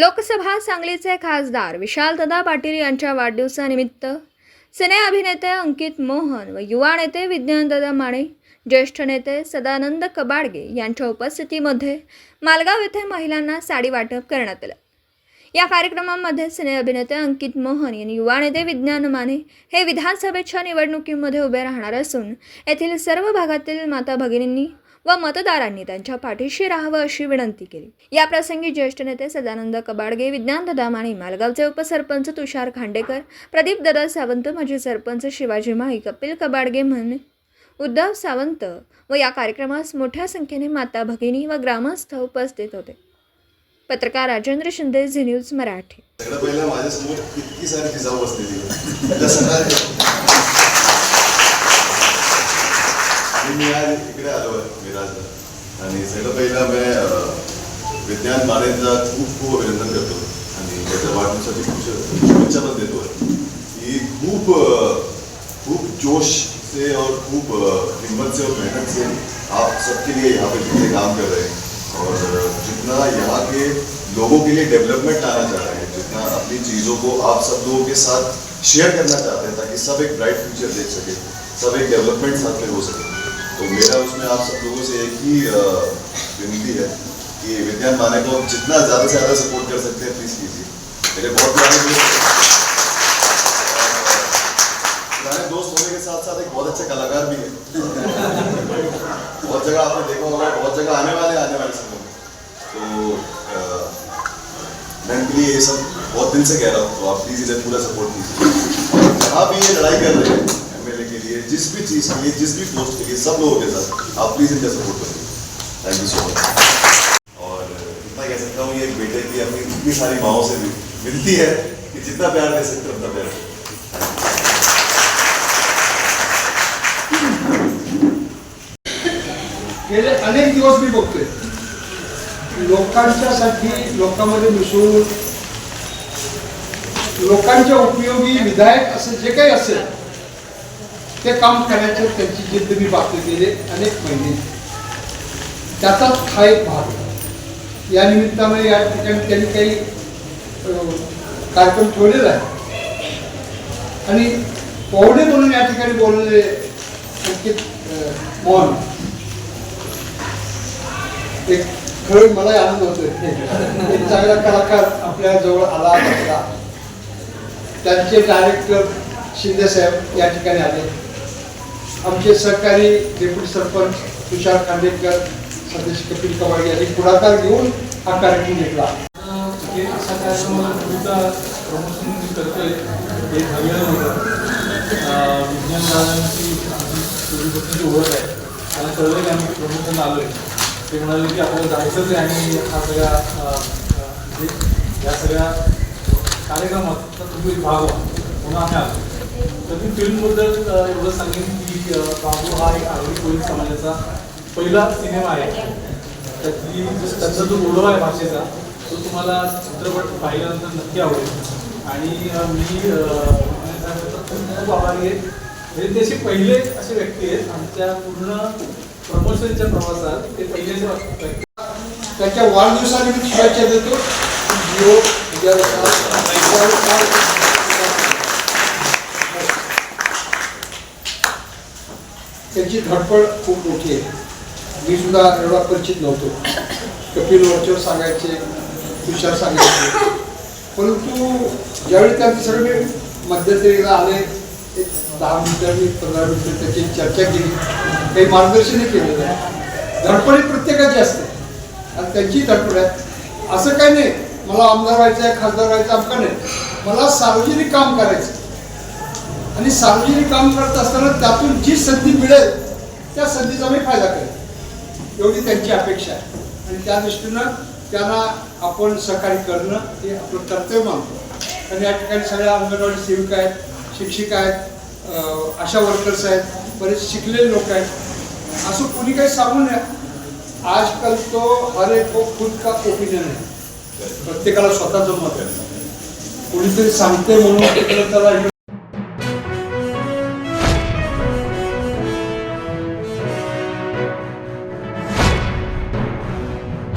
लोकसभा सांगलीचे खासदार विशालदादा पाटील यांच्या वाढदिवसानिमित्त सिने अभिनेते अंकित मोहन व युवा नेते विज्ञानदादा माने ज्येष्ठ नेते सदानंद कबाडगे यांच्या उपस्थितीमध्ये मालगाव येथे महिलांना साडी वाटप करण्यात आलं. या कार्यक्रमामध्ये सिने अभिनेते अंकित मोहन यांनी युवा नेते विज्ञान माने हे विधानसभेच्या निवडणुकीमध्ये उभे राहणार असून येथील सर्व भागातील माता भगिनींनी व मतदारांनी त्यांच्या पाठीशी राहावं अशी विनंती केली. या प्रसंगी ज्येष्ठ नेते सदानंद कबाडगे विज्ञान ददाम आणि मालगावचे उपसरपंच तुषार खांडेकर प्रदीप दादा सावंत माजी सरपंच शिवाजी माळी कपिल कबाडगे म्हणे उद्धव सावंत व या कार्यक्रमास मोठ्या संख्येने माता भगिनी व ग्रामस्थ उपस्थित होते. पत्रकार राजेंद्र शिंदे झी न्यूज मराठी. विज्ञान अभिनंदन शुभेच्छा जोश से और अं, हिम्मत से और मेहनत से आप सबके लिए यहाँ पे जितने काम कर रहे हैं. और जितना यहाँ के लोगों के लिए डेवलपमेंट लाना चाह रहे हैं जितना अपनी चीज़ों को आप सब लोगों के साथ शेयर करना चाहते हैं ताकि सब एक ब्राइट फ्यूचर देख सके सब एक डेवलपमेंट साथ में हो सके। तो मेरा उसमें आप सब लोगों से एक ही विनती है कि विज्ञान माने को जितना ज़्यादा से ज़्यादा सपोर्ट कर सकते हैं प्लीज़ कीजिए। मेरे बहुत पुराने पुराने दोस्त होने के साथ साथ एक बहुत अच्छा कलाकार भी है। बहुत जगह आपने देखा होगा, बहुत जगह आने वाले आने वाले समय में। तो मैं लिए ये सब बहुत दिल से कह रहा हूँ तो आप प्लीज़ इन्हें पूरा सपोर्ट कीजिए। भी ये लड़ाई कर रहे हैं। के लिए जिस भी चीज़ के लिए जिस भी पोस्ट के लिए सब लोगों के साथ आप प्लीज़ इनका सपोर्ट करिए थैंक यू सो मच और, इतना कह सकता हूँ ये एक बेटे की अपनी, इतनी सारी माओ से भी मिलती है कि जितना प्यार दे सकते उतना प्यार अनेक दिवस मी बघतोय लोकांच्यासाठी लोकांमध्ये मिसळून, लोकांच्या उपयोगी विधायक असं जे काही असेल ते काम करण्याचे त्यांची जिद्द मी बाकी गेले अनेक महिने त्याचाच हा एक भाग. या निमित्ताने या ठिकाणी त्यांनी काही कार्यक्रम ठेवलेला आहे. आणि पौडे म्हणून या ठिकाणी बोललेले अंकित मोहन. एक खरं मला आनंद होतोय. एक चांगला कलाकार आपल्या जवळ आला त्यांचे डायरेक्टर शिंदे साहेब या ठिकाणी आले. आमचे सहकारी डेप्युटी सरपंच तुषार खांडेकर सदस्य कपिल कवाडी यांनी पुढाकार घेऊन हा कार्यक्रम घेतला. हे अशा कार्यक्रमाला प्रमोशन मी करतोय. हे झालेलं होतं अं, विज्ञान दादांची पूर्वीपासूनची ओळख आहे. मला कळलं की आम्ही प्रमोशन आहे ते म्हणाले की आपल्याला जायचंच आहे आणि हा सगळ्या या सगळ्या कार्यक्रमात तर तुम्ही भाग म्हणून आम्ही आलो तर मी फिल्मबद्दल एवढं सांगेन की बाबू हा एक आगरी कोळी समाजाचा पहिला सिनेमा आहे त्यातली त्याचा जो ओढवा आहे भाषेचा तो तुम्हाला चित्रपट पाहिल्यानंतर नक्की आवडेल आणि मी खूप आभारी आहे म्हणजे ते असे पहिले असे व्यक्ती आहेत आमच्या पूर्ण प्रमोशनच्या प्रवासात ते पहिलेच त्याच्या वाढदिवसानिमित्त शुभेच्छा देतो जिओ त्यांची धडपड खूप मोठी आहे. मी सुद्धा एवढा परिचित नव्हतो. कपिल वरचर सांगायचे तुषार सांगायचे. परंतु ज्यावेळी त्यांचे सगळे मध्यंतरीला आले एक दहा मिनिटं मी पंधरा मिनिटं त्याची चर्चा केली. काही मार्गदर्शनही केलेलं आहे धडपडी प्रत्येकाची असते. आणि त्यांची धडपड आहे. असं काही नाही. मला आमदार व्हायचं आहे खासदार व्हायचं आमका नाही. मला सार्वजनिक काम करायचं. आणि सार्वजनिक काम करत असताना त्यातून जी संधी मिळेल त्या संधीचा मी फायदा करेल एवढी त्यांची अपेक्षा आहे. आणि त्या दृष्टीनं त्यांना आपण सहकार्य करणं हे आपलं कर्तव्य मानतो. आणि या ठिकाणी सगळ्या अंगणवाडी सेविका आहेत शिक्षिका आहेत अशा आशा वर्कर्स आहेत बरेच शिकलेले लोक आहेत. असं कुणी काही सांगू नये. आजकाल तो हर एक खुद का ओपिनियन आहे. प्रत्येकाला स्वतःचं मत आहे कोणीतरी सांगते म्हणून त्याला हे